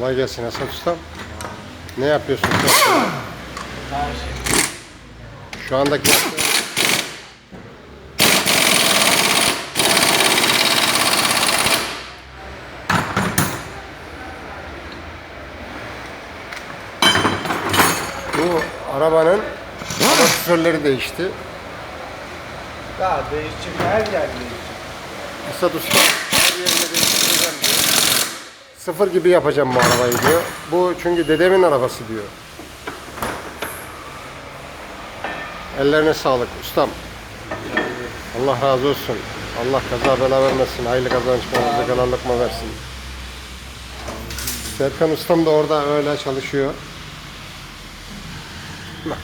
Kolay gelsin Esat Ustam. Ne yapıyorsun sen? Şu andaki Bu arabanın amortisörleri değişti. Daha değişecek her yer değişecek. Esat Usta her yerini değiştireceğim diyor. Sıfır gibi yapacağım bu arabayı diyor. Bu çünkü dedemin arabası diyor. Ellerine sağlık ustam. Allah razı olsun. Allah kaza bela vermesin. Hayırlı kazanç bana rızık lokma versin. Serkan ustam da orada öyle çalışıyor. Bak.